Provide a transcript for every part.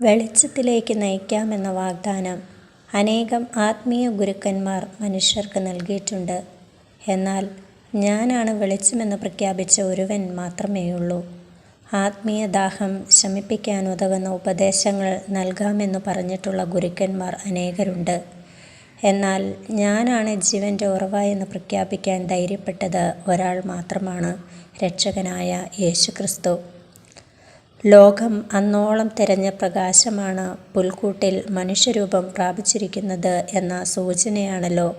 വെളിച്ചത്തിലേക്ക് നയിക്കാമെന്ന വാഗ്ദാനം അനേകം ആത്മീയ ഗുരുക്കന്മാർ മനുഷ്യർക്ക് നൽകിയിട്ടുണ്ട്. എന്നാൽ ഞാനാണ് വെളിച്ചമെന്ന് പ്രഖ്യാപിച്ച ഒരുവൻ മാത്രമേയുള്ളൂ. ആത്മീയ ദാഹം ശമിപ്പിക്കാൻ ഉതകുന്ന ഉപദേശങ്ങൾ നൽകാമെന്ന് പറഞ്ഞിട്ടുള്ള ഗുരുക്കന്മാർ അനേകരുണ്ട്. എന്നാൽ ഞാനാണ് ജീവന്റെ ഉറവായെന്ന് പ്രഖ്യാപിക്കാൻ ധൈര്യപ്പെട്ടത് ഒരാൾ മാത്രമാണ് രക്ഷകനായ യേശുക്രിസ്തു. ലോകം അന്നോളം തെരഞ്ഞ പ്രകാശമാണ് പുൽക്കൂട്ടിൽ മനുഷ്യരൂപം പ്രാപിച്ചിരിക്കുന്നത് എന്ന സൂചനയാണല്ലോ.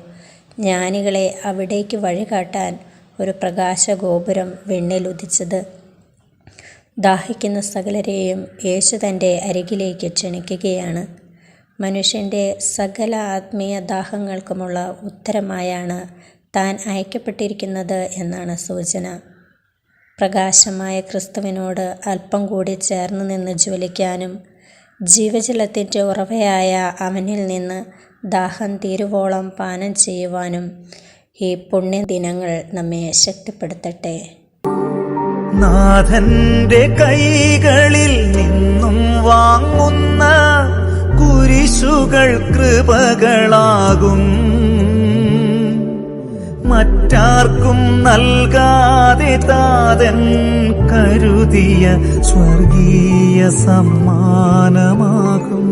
ജ്ഞാനികളെ അവിടേക്ക് വഴികാട്ടാൻ ഒരു പ്രകാശഗോപുരം വിണ്ണിലുദിച്ചത് ദാഹിക്കുന്ന സകലരെയും യേശു തന്റെ അരികിലേക്ക് ക്ഷണിക്കുകയാണ്. മനുഷ്യന്റെ സകല ആത്മീയ ദാഹങ്ങൾക്കുമുള്ള ഉത്തരമായാണ് താൻ അയക്കപ്പെട്ടിരിക്കുന്നത് എന്നാണ് സൂചന. പ്രകാശമായ ക്രിസ്തുവിനോട് അല്പം കൂടി ചേർന്ന് നിന്ന് ജ്വലിക്കാനും ജീവജലത്തിന്റെ ഉറവയായ അവനിൽ നിന്ന് ദാഹം തീരുവോളം പാനം ചെയ്യുവാനും ഈ പുണ്യദിനങ്ങൾ നമ്മെ ശക്തിപ്പെടുത്തട്ടെ. നാഥന്റെ കൈകളിൽ നിന്നും വാങ്ങുന്ന കുരിശുകൾ കൃപകളാകും. നൽകാതെ താതൻ കരുതിയ സ്വർഗീയ സമ്മാനമാകും.